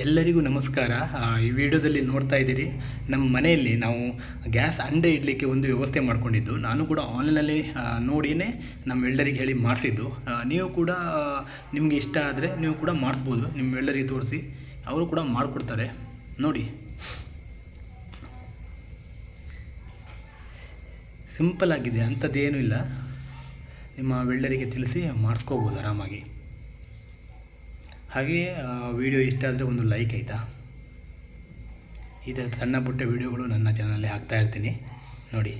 ಎಲ್ಲರಿಗೂ ನಮಸ್ಕಾರ. ಈ ವಿಡಿಯೋದಲ್ಲಿ ನೋಡ್ತಾ ಇದ್ದೀರಿ, ನಮ್ಮ ಮನೆಯಲ್ಲಿ ನಾವು ಗ್ಯಾಸ್ ಅಂಡೆ ಇಡಲಿಕ್ಕೆ ಒಂದು ವ್ಯವಸ್ಥೆ ಮಾಡ್ಕೊಂಡಿದ್ದು. ನಾನು ಕೂಡ ಆನ್ಲೈನಲ್ಲಿ ನೋಡಿಯೇ ನಮ್ಮ ಎಲ್ಡರಿಗೆ ಹೇಳಿ ಮಾಡಿಸಿದ್ದು. ನೀವು ಕೂಡ ನಿಮಗೆ ಇಷ್ಟ ಆದರೆ ನೀವು ಕೂಡ ಮಾಡಿಸ್ಬೋದು. ನಿಮ್ಮ ಎಲ್ಡರಿಗೆ ತೋರಿಸಿ, ಅವರು ಕೂಡ ಮಾಡಿಕೊಡ್ತಾರೆ. ನೋಡಿ. ಸಿಂಪಲ್ ಆಗಿದೆ ಅಂಥದ್ದೇನೂ ಇಲ್ಲ. ನಿಮ್ಮ ವೆಲ್ಡರಿಗೆ ತಿಳಿಸಿ ಮಾಡಿಸ್ಕೋಬೋದು ಆರಾಮಾಗಿ. ಹಾಗೆಯೇ ವಿಡಿಯೋ ಇಷ್ಟ ಆದರೆ ಒಂದು ಲೈಕ್ ಆಯಿತಾ? ಈ ಥರ ಸಣ್ಣ ಪುಟ್ಟ ವೀಡಿಯೋಗಳು ನನ್ನ ಚಾನಲಲ್ಲಿ ಹಾಕ್ತಾ ಇರ್ತೀನಿ. ನೋಡಿ.